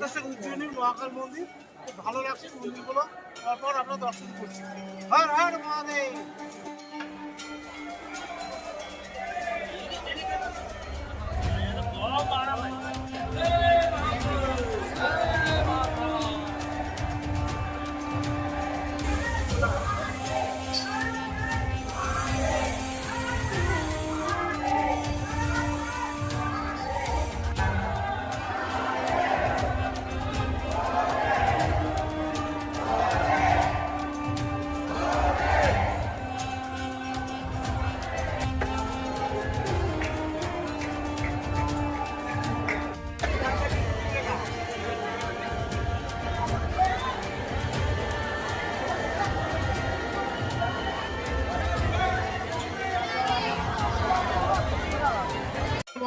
ওদের সঙ্গে মহাকাল মন্দির, খুব ভালো লাগছে মন্দিরগুলো। তারপর আমরা দর্শন করছি। হর হর মহাদেব!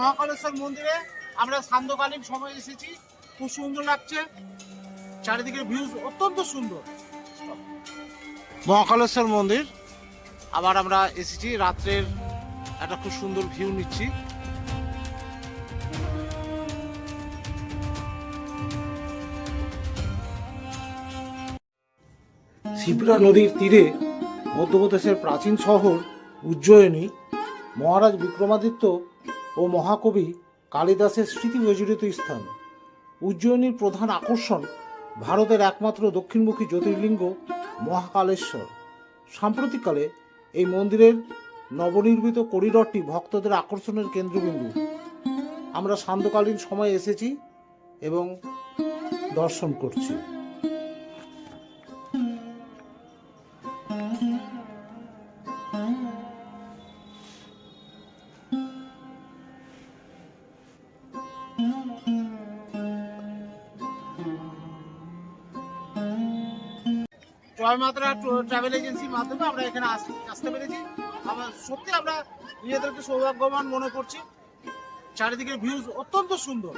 মহাকালেশ্বর মন্দিরে আমরা সান্ধ্যকালীন সময় এসেছি। খুব সুন্দর লাগছে। চারিদিকের ভিউজ অত্যন্ত সুন্দর। মহাকালেশ্বর মন্দির। আবার আমরা এসেছি, রাত্রের একটা খুব সুন্দর ভিউ নিচ্ছি। শিপ্রা নদীর তীরে মধ্যপ্রদেশের প্রাচীন শহর উজ্জয়িনী। মহারাজ বিক্রমাদিত্য ও মহাকবি কালিদাসের স্মৃতি বিজড়িত স্থান। উজ্জয়িনীর প্রধান আকর্ষণ ভারতের একমাত্র দক্ষিণমুখী জ্যোতির্লিঙ্গ মহাকালেশ্বর। সাম্প্রতিককালে এই মন্দিরের নবনির্মিত করিডরটি ভক্তদের আকর্ষণের কেন্দ্রবিন্দু। আমরা সান্ধ্যকালীন সময় এসেছি এবং দর্শন করছি। জয়মাত্রা ট্রাভেল এজেন্সির মাধ্যমে আমরা এখানে আস- আসতে পেরেছি। আমরা সত্যি আমরা নিজেদেরকে সৌভাগ্যবান মনে করছি। চারিদিকের ভিউজ অত্যন্ত সুন্দর।